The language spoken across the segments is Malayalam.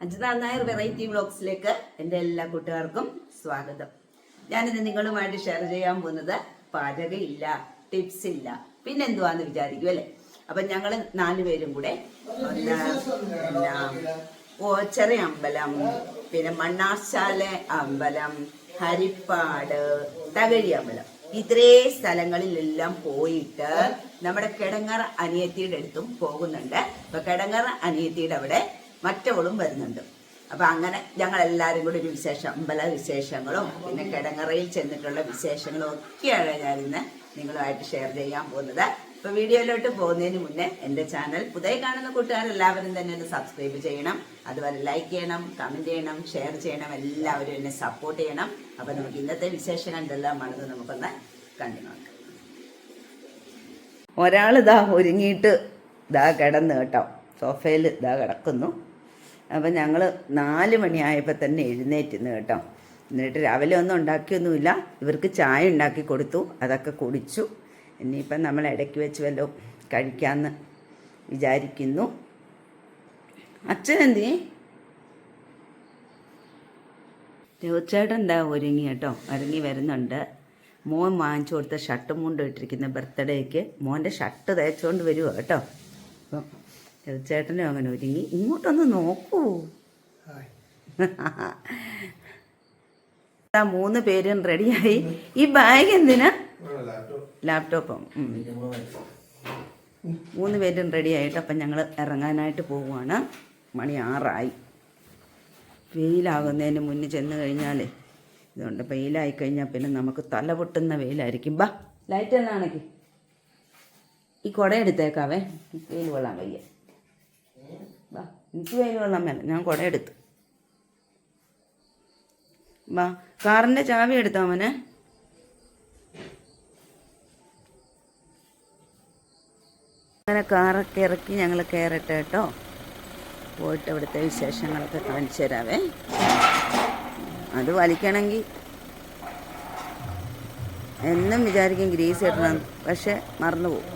അജിതാ നായർ വെറൈറ്റി വ്ളോഗ്സിലേക്ക് എന്റെ എല്ലാ കൂട്ടുകാർക്കും സ്വാഗതം. ഞാനിത് നിങ്ങളുമായിട്ട് ഷെയർ ചെയ്യാൻ പോകുന്നത് പാചകം ഇല്ല ടിപ്സ് ഇല്ല പിന്നെന്തുവാന്ന് വിചാരിക്കും അല്ലേ? അപ്പൊ ഞങ്ങൾ നാലുപേരും കൂടെ ഒന്ന് പിന്നെ ഓച്ചറ അമ്പലം പിന്നെ മണ്ണാർശാല അമ്പലം ഹരിപ്പാട് തകഴി അമ്പലം. ഇത്രേ സ്ഥലങ്ങളിലെല്ലാം പോയിട്ട് നമ്മുടെ കിടങ്ങറ അനിയത്തിയുടെ അടുത്തും പോകുന്നുണ്ട്. അപ്പൊ കിടങ്ങറ അനിയത്തിയുടെ അവിടെ മറ്റവളും വരുന്നുണ്ട്. അപ്പൊ അങ്ങനെ ഞങ്ങൾ എല്ലാരും കൂടി ഒരു വിശേഷം അമ്പല വിശേഷങ്ങളും പിന്നെ കിടങ്ങറയിൽ ചെന്നിട്ടുള്ള വിശേഷങ്ങളും ഒക്കെയാണ് ഞാൻ ഇന്ന് നിങ്ങളുമായിട്ട് ഷെയർ ചെയ്യാൻ പോകുന്നത്. ഇപ്പൊ വീഡിയോയിലോട്ട് പോകുന്നതിന് മുന്നേ എന്റെ ചാനൽ പുതിയ കാണുന്ന കൂട്ടുകാരെല്ലാവരും തന്നെ ഒന്ന് സബ്സ്ക്രൈബ് ചെയ്യണം. അതുപോലെ ലൈക്ക് ചെയ്യണം കമന്റ് ചെയ്യണം ഷെയർ ചെയ്യണം എല്ലാവരും എന്നെ സപ്പോർട്ട് ചെയ്യണം. അപ്പൊ നമുക്ക് ഇന്നത്തെ വിശേഷം കണ്ടെല്ലാം എന്തെല്ലാമാണെന്ന് നമുക്കൊന്ന് കണ്ടു നോക്കാം. ഇതാ ഒരുങ്ങിയിട്ട് ഇതാ കിടന്ന് കേട്ടോ. സോഫയിൽ ഇതാ കിടക്കുന്നു. അപ്പം ഞങ്ങൾ നാല് മണിയായപ്പോൾ തന്നെ എഴുന്നേറ്റുന്നു കേട്ടോ. എന്നിട്ട് രാവിലെ ഒന്നും ഉണ്ടാക്കിയൊന്നുമില്ല. ഇവർക്ക് ചായ ഉണ്ടാക്കി കൊടുത്തു. അതൊക്കെ കുടിച്ചു. ഇനിയിപ്പം നമ്മൾ ഇടയ്ക്ക് വെച്ച് വല്ലതും കഴിക്കാമെന്ന് വിചാരിക്കുന്നു. അച്ഛനെന്തി? രഘുച്ചേട്ടൻ എന്താ ഒരുങ്ങി കേട്ടോ? ഒരുങ്ങി വരുന്നുണ്ട്. മോൻ വാങ്ങിച്ചു കൊടുത്ത ഷർട്ടും മുണ്ടും ഇട്ടിരിക്കുന്ന ബർത്ത്ഡേക്ക് മോന്റെ ഷർട്ട് തയ്ച്ചുകൊണ്ട് വരുമോ കേട്ടോ. അപ്പം രഘുച്ചേട്ടനും അങ്ങനെ ഒരുങ്ങി ഇങ്ങോട്ടൊന്ന് നോക്കൂ. ആ മൂന്ന് പേരും റെഡിയായി. ഈ ബാഗ് എന്തിനാ? ലാപ്ടോപ്പും. മൂന്ന് പേരും റെഡി ആയിട്ട് അപ്പം ഞങ്ങൾ ഇറങ്ങാനായിട്ട് പോവുകയാണ് മണി ആറായി. വെയിലാകുന്നതിന് മുന്നേ ചെന്ന് കഴിഞ്ഞാൽ ഇതുകൊണ്ട് വെയിലായി കഴിഞ്ഞാൽ പിന്നെ നമുക്ക് തല പൊട്ടുന്ന വെയിലായിരിക്കും. ബാ ലൈറ്റ് എന്നാണെങ്കിൽ ഈ കുട എടുത്തേക്കാവേ. വെയിൽ കൊള്ളാൻ വയ്യ. എനിക്ക് വെയിൽ കൊള്ളാൻ മേല. ഞാൻ കുട എടുത്തു. വാ കാറിന്റെ ചാവി എടുത്താൽ അവനെ അങ്ങനെ കാറൊക്കെ ഇറക്കി ഞങ്ങൾ കയറട്ടെ കേട്ടോ. പോയിട്ട് അവിടുത്തെ വിശേഷങ്ങളൊക്കെ കാണിച്ചു തരാവേ. അത് വലിക്കണമെങ്കിൽ എന്നും വിചാരിക്കും ഗ്രീസ് ഇടണം. പക്ഷെ മറന്നു പോകും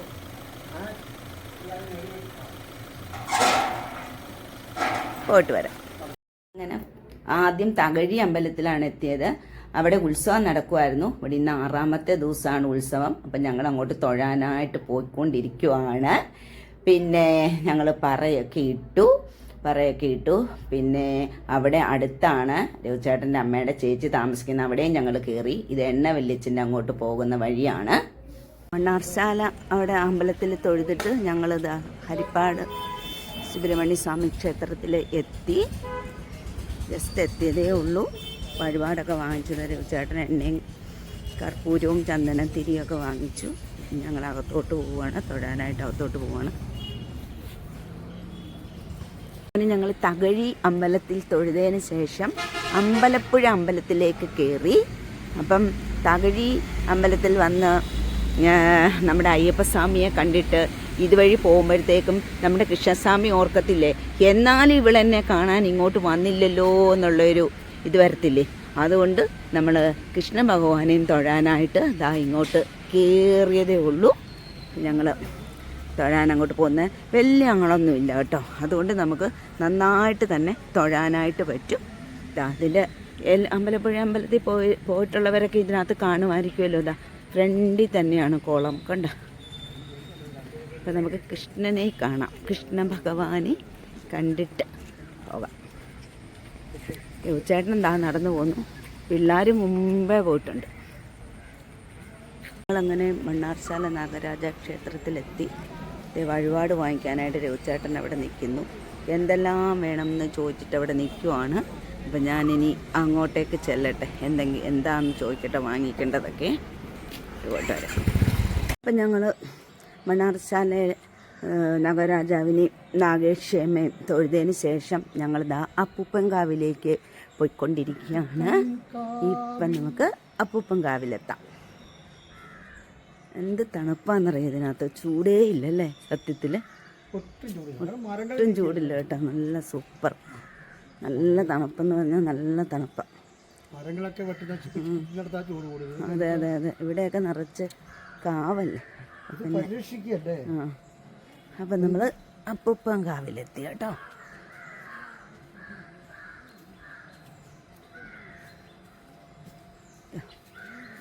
പോയിട്ട് വരാം. അങ്ങനെ ആദ്യം തകഴി അമ്പലത്തിലാണ് എത്തിയത്. അവിടെ ഉത്സവം നടക്കുമായിരുന്നു ഇവിടെ ഇന്ന് ആറാമത്തെ ദിവസമാണ് ഉത്സവം. അപ്പം ഞങ്ങൾ അങ്ങോട്ട് തൊഴാനായിട്ട് പോയിക്കൊണ്ടിരിക്കുവാണ്. പിന്നെ ഞങ്ങൾ പറയൊക്കെ ഇട്ടു പറയൊക്കെ ഇട്ടു. പിന്നെ അവിടെ അടുത്താണ് രവിചേട്ടന്റെ അമ്മയുടെ ചേച്ചി താമസിക്കുന്ന അവിടെയും ഞങ്ങൾ കയറി. ഇത് എണ്ണ വല്യച്ഛന്റെ അങ്ങോട്ട് പോകുന്ന വഴിയാണ്. മണ്ണാർശാല അവിടെ അമ്പലത്തിൽ തൊഴുതിട്ട് ഞങ്ങളിത് ഹരിപ്പാട് സുബ്രഹ്മണ്യ സ്വാമി ക്ഷേത്രത്തിൽ എത്തി. ജസ്റ്റ് എത്തിയതേ ഉള്ളൂ. വഴിപാടൊക്കെ വാങ്ങിച്ചു തരും ചേട്ടൻ എണ്ണയും കർപ്പൂരവും ചന്ദനം തിരിയൊക്കെ വാങ്ങിച്ചു. ഞങ്ങൾ അകത്തോട്ട് പോവുകയാണ് തൊഴാനായിട്ട് അകത്തോട്ട് പോവുകയാണ് അങ്ങനെ ഞങ്ങൾ തകഴി അമ്പലത്തിൽ തൊഴുതതിന് ശേഷം അമ്പലപ്പുഴ അമ്പലത്തിലേക്ക് കയറി അപ്പം തകഴി അമ്പലത്തിൽ വന്ന് നമ്മുടെ അയ്യപ്പസ്വാമിയെ കണ്ടിട്ട് ഇതുവഴി പോകുമ്പോഴത്തേക്കും നമ്മുടെ കൃഷ്ണസ്വാമി ഓർക്കത്തില്ലേ? എന്നാലും ഇവളെന്നെ കാണാൻ ഇങ്ങോട്ട് വന്നില്ലല്ലോ എന്നുള്ളൊരു ഇത് വരത്തില്ലേ? അതുകൊണ്ട് നമ്മൾ കൃഷ്ണ ഭഗവാനെയും തൊഴാനായിട്ട് ദാ ഇങ്ങോട്ട് കയറിയതേ ഉള്ളൂ. ഞങ്ങൾ തൊഴാൻ അങ്ങോട്ട് പോകുന്നത് വലിയ അങ്ങളൊന്നുമില്ല കേട്ടോ. അതുകൊണ്ട് നമുക്ക് നന്നായിട്ട് തന്നെ തൊഴാനായിട്ട് പറ്റും. അതിന്റെ എൽ അമ്പലപ്പുഴ അമ്പലത്തിൽ പോയി പോയിട്ടുള്ളവരൊക്കെ ഇതിനകത്ത് കാണുമായിരിക്കുമല്ലോ. ഇതാ ഫ്രണ്ടിൽ തന്നെയാണ് കോളം. കണ്ട? അപ്പം നമുക്ക് കൃഷ്ണനെ കാണാം. കൃഷ്ണ ഭഗവാനെ കണ്ടിട്ട് പോകാം. ചേട്ടൻ എന്താ നടന്നു പോന്നു. പിള്ളേർ മുമ്പേ പോയിട്ടുണ്ട്. ഞങ്ങളങ്ങനെ മണ്ണാർശാല നാഗരാജ ക്ഷേത്രത്തിലെത്തി വഴിപാട് വാങ്ങിക്കാനായിട്ട് രവിച്ചേട്ടൻ അവിടെ നിൽക്കുന്നു. എന്തെല്ലാം വേണമെന്ന് ചോദിച്ചിട്ട് അവിടെ നിൽക്കുവാണ്. അപ്പം ഞാനിനി അങ്ങോട്ടേക്ക് ചെല്ലട്ടെ. എന്തെങ്കിലും എന്താണെന്ന് ചോദിക്കട്ടെ വാങ്ങിക്കേണ്ടതൊക്കെ. ഇങ്ങോട്ട് വരാം. അപ്പം ഞങ്ങൾ മണ്ണാർശാല നവരാജാവിനെയും നാഗേക്ഷേമയും തൊഴുതതിന് ശേഷം ഞങ്ങൾ ദാ അപ്പൂപ്പൻകാവിലേക്ക് പോയിക്കൊണ്ടിരിക്കുകയാണ്. ഇപ്പം നമുക്ക് അപ്പൂപ്പൻകാവിലെത്താം. എന്ത് തണുപ്പാണെന്നറിയാം ഇതിനകത്ത്? ചൂടേ ഇല്ലല്ലേ സത്യത്തിൽ ഒട്ടും ചൂടില്ല. കേട്ടോ. നല്ല സൂപ്പർ. നല്ല തണുപ്പെന്ന് പറഞ്ഞാൽ നല്ല കൂടുതൽ അതെ അതെ അതെ. ഇവിടെയൊക്കെ നിറച്ച് കാവല്ലേ പരീക്ഷിക്കല്ലേ അപ്പം നമ്മൾ അപ്പൂപ്പം കാവിലെത്തി കേട്ടോ.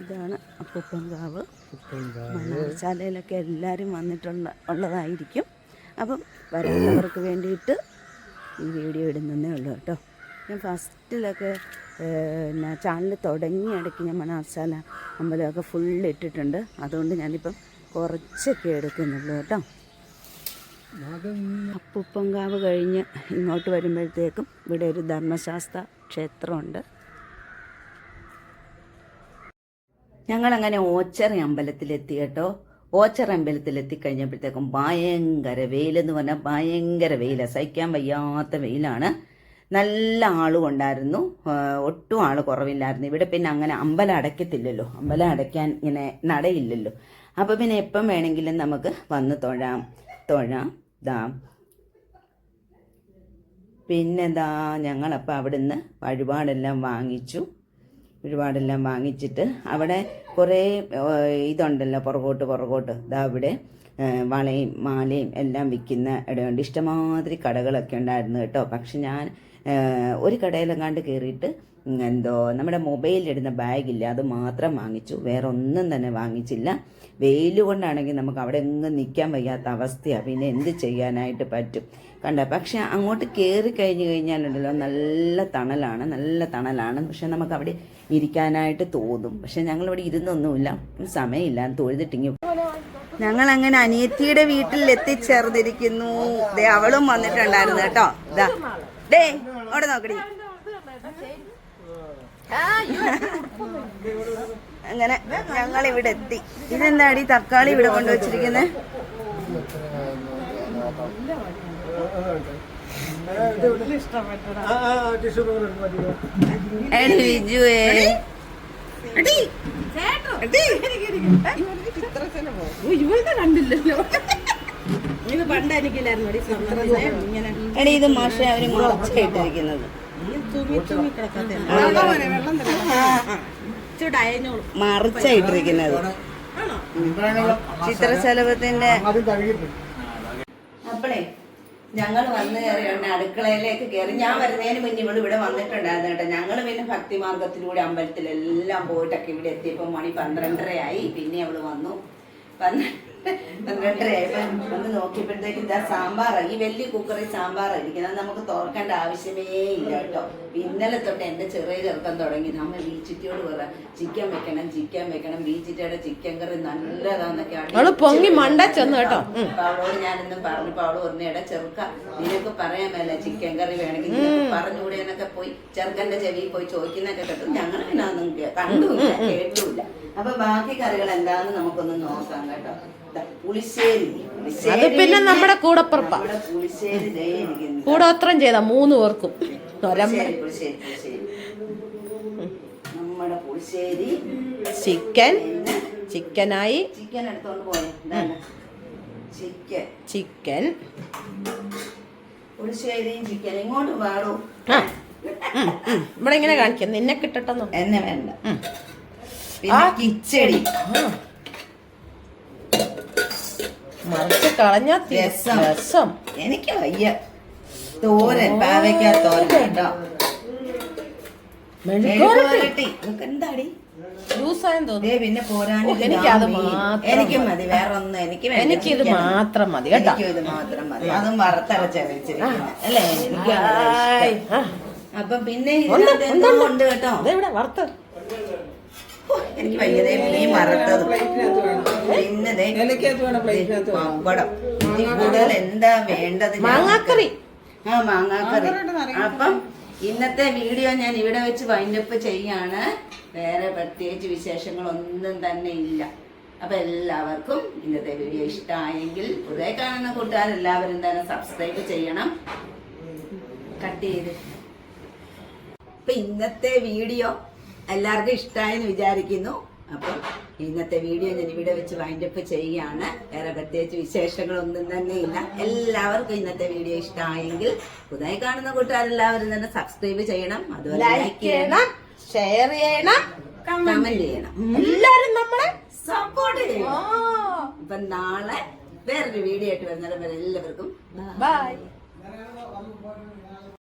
ഇതാണ് അപ്പൂപ്പൻകാവ്. മണ്ണാർശാലയിലൊക്കെ എല്ലാവരും വന്നിട്ടുള്ള ഉള്ളതായിരിക്കും. അപ്പം വരാത്തവർക്ക് വേണ്ടിയിട്ട് ഈ വീഡിയോ ഇടുന്നതേ ഉള്ളൂ കേട്ടോ. ഞാൻ ഫസ്റ്റിലൊക്കെ പിന്നെ ചാനൽ തുടങ്ങിയ ഇടയ്ക്ക് ഞാൻ മണാർശാല അമ്പലമൊക്കെ ഫുൾ ഇട്ടിട്ടുണ്ട്. അതുകൊണ്ട് ഞാനിപ്പം കുറച്ചൊക്കെ എടുക്കുന്നുള്ളൂ കേട്ടോ. അപ്പുപ്പങ്കാവ് കഴിഞ്ഞ് ഇങ്ങോട്ട് വരുമ്പോഴത്തേക്കും ഇവിടെ ഒരു ധർമ്മശാസ്ത്ര ക്ഷേത്രമുണ്ട്. ഞങ്ങളങ്ങനെ ഓച്ചറ അമ്പലത്തിലെത്തി കേട്ടോ. ഓച്ചറ അമ്പലത്തിലെത്തി കഴിഞ്ഞപ്പോഴത്തേക്കും ഭയങ്കര വെയിലെന്ന് പറഞ്ഞാൽ ഭയങ്കര വെയിലാണ് സഹിക്കാൻ വയ്യാത്ത വെയിലാണ്. നല്ല ആളും ഉണ്ടായിരുന്നു ഒട്ടും ആൾ കുറവില്ലായിരുന്നു. ഇവിടെ പിന്നെ അങ്ങനെ അമ്പലം അടയ്ക്കത്തില്ലല്ലോ. അമ്പലം അടയ്ക്കാൻ ഇങ്ങനെ നടയില്ലല്ലോ. അപ്പോൾ പിന്നെ എപ്പം വേണമെങ്കിലും നമുക്ക് വന്ന് തൊഴാം. തൊഴാം. ദാം. പിന്നെന്താ ഞങ്ങളപ്പോൾ അവിടുന്ന് വഴിപാടെല്ലാം വാങ്ങിച്ചു. വഴിപാടെല്ലാം വാങ്ങിച്ചിട്ട് അവിടെ കുറേ ഇതുണ്ടല്ലോ പുറകോട്ട് പുറകോട്ട്. ഇതാ ഏഹ്, വളയും മാലയും എല്ലാം വിൽക്കുന്ന ഇടമുണ്ട് ഇഷ്ടമാതിരി കടകളൊക്കെ ഉണ്ടായിരുന്നു കേട്ടോ. പക്ഷെ ഞാൻ ഒരു കടയിലെങ്ങാണ്ട് കയറിയിട്ട് എന്തോ നമ്മുടെ മൊബൈലിലിടുന്ന ബാഗില്ല അത് മാത്രം വാങ്ങിച്ചു. വേറെ ഒന്നും തന്നെ വാങ്ങിച്ചില്ല. വെയിൽ കൊണ്ടാണെങ്കിൽ നമുക്ക് അവിടെ എങ്ങും നിൽക്കാൻ വയ്യാത്ത അവസ്ഥയാണ് പിന്നെ എന്ത് ചെയ്യാനായിട്ട് പറ്റും? കണ്ട? പക്ഷെ അങ്ങോട്ട് കയറി കഴിഞ്ഞ് കഴിഞ്ഞാലുണ്ടല്ലോ നല്ല തണലാണ് നല്ല തണലാണ്. പക്ഷെ നമുക്ക് അവിടെ ഇരിക്കാനായിട്ട് തോന്നും. പക്ഷെ ഞങ്ങളിവിടെ ഇരുന്നൊന്നുമില്ല. സമയമില്ല. തൊഴുതിട്ടിങ്ങി ഞങ്ങൾ അങ്ങനെ അനിയത്തിയുടെ വീട്ടിൽ എത്തിച്ചേർന്നിരിക്കുന്നു ദേ അവളും വന്നിട്ടുണ്ടായിരുന്നു കേട്ടോ. ഇതാ ഡേ അവിടെ നോക്കടി. അങ്ങനെ ഞങ്ങൾ ഇവിടെ എത്തി. ഇതെന്താടി തക്കാളി ഇവിടെ കൊണ്ടുവച്ചിരിക്കുന്നത് എടി വിജുവേ എടി. എടി. ഇവളുടെ കണ്ടില്ലല്ലോ. ഇത് പണ്ട് എനിക്കില്ലായിരുന്നു. ഈ സ്വർണത്തിന് ഇങ്ങനെ എടി ഇത് മാഷ അവർ ഡയനോളും. മറിച്ചായിട്ടിരിക്കുന്നത്. ചിത്രശലഭത്തിന്റെ അപ്പളേ ഞങ്ങൾ വന്ന് കയറിയുണ്ട് അടുക്കളയിലേക്ക് കയറി. ഞാൻ വരുന്നതിന് മുന്നേ ഇവൾ ഇവിടെ വന്നിട്ടുണ്ടായിരുന്നു കേട്ടോ. ഞങ്ങൾ പിന്നെ ഭക്തിമാർഗത്തിലൂടെ അമ്പലത്തിലെല്ലാം പോയിട്ടൊക്കെ ഇവിടെ എത്തിയപ്പോൾ മണി പന്ത്രണ്ടരയായി. പിന്നെ അവൾ വന്നു. പന്ത്രണ്ട് പന്ത്രണ്ടരയായപ്പോൾ വന്ന് നോക്കിയപ്പോഴത്തേക്ക് ഇതാ സാമ്പാറാണ് ഈ വലിയ കുക്കറിൽ സാമ്പാർ ഇരിക്കുന്നത് അത് നമുക്ക് തുറക്കേണ്ട ആവശ്യമേ ഇല്ല കേട്ടോ. ഇന്നലെ തൊട്ട് എന്റെ ചെറിയ ചെറുക്കം തുടങ്ങി. നമ്മൾ ബീച്ചിറ്റിയോട് പറ ചിക്കൻ വെക്കണം ചിക്കൻ വെക്കണം. ബീച്ചിറ്റയുടെ ചിക്കൻ കറി നല്ലതാന്നൊക്കെ പൊങ്ങി മണ്ട ചെന്ന് കേട്ടോ. അവളോട് ഞാനിന്നും പറഞ്ഞപ്പോ അവൾ പറഞ്ഞു എടാ ചെറുക്ക നിനക്ക് പറയാൻ മേല ചിക്കൻ കറി വേണമെങ്കിൽ പറഞ്ഞുകൂടെ എന്നൊക്കെ പോയി ചെറുക്കന്റെ ചെവിയിൽ പോയി ചോദിക്കുന്നൊക്കെ കേട്ടു. ഞങ്ങൾ പിന്നെ അതൊന്നും കണ്ടുമില്ല കേട്ടുമില്ല അപ്പൊ ബാക്കി കറികൾ എന്താന്ന് നമുക്കൊന്ന് നോക്കാം കേട്ടോ. പുളിശ്ശേരി. അത് പിന്നെ നമ്മുടെ കൂടപ്പുറപ്പ. പുളിശ്ശേരി. കൂടോത്രം ചെയ്താ മൂന്ന് പേർക്കും. പുളിശ്ശേരി, പുളിശ്ശേരി. നമ്മുടെ പുളിശ്ശേരി. ചിക്കൻ. ചിക്കനായി. ചിക്കൻ എടുത്തോണ്ട് പോയി. ചിക്കൻ. ചിക്കൻ. പുളിശ്ശേരിയും ചിക്കൻ ഇങ്ങോട്ട് പാടൂ. ഇവിടെ ഇങ്ങനെ കാണിക്കാം. നിന്നെ കിട്ടട്ടെന്നോ? എന്നെ വേണ്ട. പിന്നെ കിച്ചടി. മറിച്ച് കളഞ്ഞാ രസം. രസം. എനിക്ക് വയ്യ. തോരൻ പാവയ്ക്ക തോരൻ കേട്ടോ. എന്താടി? പിന്നെ എനിക്കത് എനിക്ക് മതി. വേറെ ഒന്നും എനിക്ക്. എനിക്കിത് ചിക്കൻ. മാത്രം മതി കേട്ടോ. എനിക്കും ഇത് മാത്രം മതി. അതും വറുത്തരച്ച വെച്ചിരിക്കുന്നത് അല്ലേ? എനിക്ക് അപ്പം പിന്നെ ഉണ്ട്, കേട്ടോ. ഇവിടെ വറുത്ത്. എനിക്ക് വയ്യതേ മീൻ വറുത്തത് പിന്നെ ദേ പപ്പടം. കൂടുതൽ എന്താ വേണ്ടത് മാങ്ങാക്കറി. ആ മാങ്ങാക്കറി. അപ്പം ഇന്നത്തെ വീഡിയോ ഞാൻ ഇവിടെ വെച്ച് വൈൻഡപ്പ് ചെയ്യാണ്. വേറെ പ്രത്യേകിച്ച് വിശേഷങ്ങളൊന്നും തന്നെ ഇല്ല. അപ്പൊ എല്ലാവർക്കും ഇന്നത്തെ വീഡിയോ ഇഷ്ടമായെങ്കിൽ പുതിയ കാണുന്ന കൂട്ടുകാരെല്ലാവരും തന്നെ സബ്സ്ക്രൈബ് ചെയ്യണം. കട്ട് ചെയ്ത്. അപ്പൊ ഇന്നത്തെ വീഡിയോ എല്ലാവർക്കും ഇഷ്ടമായെന്ന് വിചാരിക്കുന്നു. അപ്പം ഇന്നത്തെ വീഡിയോ ഞാൻ ഇവിടെ വെച്ച് വൈൻഡപ്പ് ചെയ്യുകയാണ്. വേറെ പ്രത്യേകിച്ച് വിശേഷങ്ങളൊന്നും തന്നെ ഇല്ല. എല്ലാവർക്കും ഇന്നത്തെ വീഡിയോ ഇഷ്ടമായെങ്കിൽ പുതുതായി കാണുന്ന കൂട്ടുകാരെല്ലാവരും തന്നെ സബ്സ്ക്രൈബ് ചെയ്യണം. അതുപോലെ ലൈക്ക് ചെയ്യണം. ഷെയർ ചെയ്യണം കമന്റ് ചെയ്യണം. എല്ലാരും നമ്മളെ സപ്പോർട്ട് ചെയ്യണം. ഇപ്പൊ നാളെ വേറൊരു വീഡിയോ ആയിട്ട് വരുന്നവരെ എല്ലാവർക്കും ബൈ